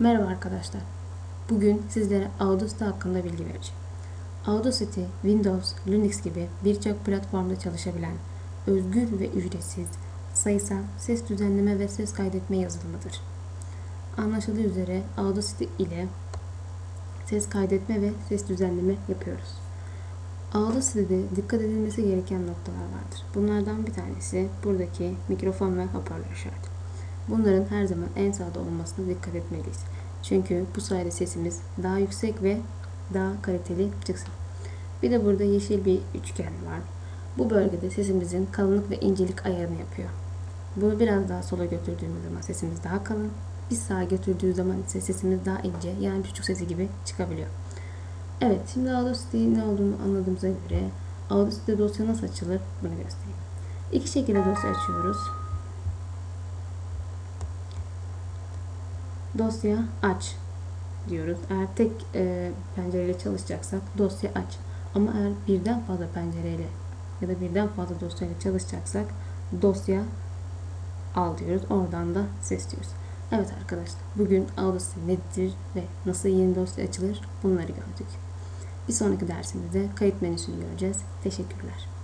Merhaba arkadaşlar. Bugün sizlere Audacity hakkında bilgi vereceğim. Audacity, Windows, Linux gibi birçok platformda çalışabilen, özgür ve ücretsiz, sayısal ses düzenleme ve ses kaydetme yazılımıdır. Anlaşıldığı üzere Audacity ile ses kaydetme ve ses düzenleme yapıyoruz. Audacity'de dikkat edilmesi gereken noktalar vardır. Bunlardan bir tanesi buradaki mikrofon ve hoparlör şartı. Bunların her zaman en sağda olmasına dikkat etmeliyiz. Çünkü bu sayede sesimiz daha yüksek ve daha kaliteli çıksın. Bir de burada yeşil bir üçgen var. Bu bölgede sesimizin kalınlık ve incelik ayarını yapıyor. Bunu biraz daha sola götürdüğümüz zaman sesimiz daha kalın. Bir sağa götürdüğü zaman ise sesimiz daha ince yani çocuk sesi gibi çıkabiliyor. Evet şimdi Audacity ne olduğunu anladığımıza göre Audacity'de dosya nasıl açılır bunu göstereyim. İki şekilde dosya açıyoruz. Dosya aç diyoruz. Eğer tek e, pencereyle çalışacaksak dosya aç. Ama eğer birden fazla pencereyle ya da birden fazla dosyayla çalışacaksak dosya al diyoruz. Oradan da ses diyoruz. Evet arkadaşlar bugün Audacity nedir ve nasıl yeni dosya açılır bunları gördük. Bir sonraki dersimizde kayıt menüsünü göreceğiz. Teşekkürler.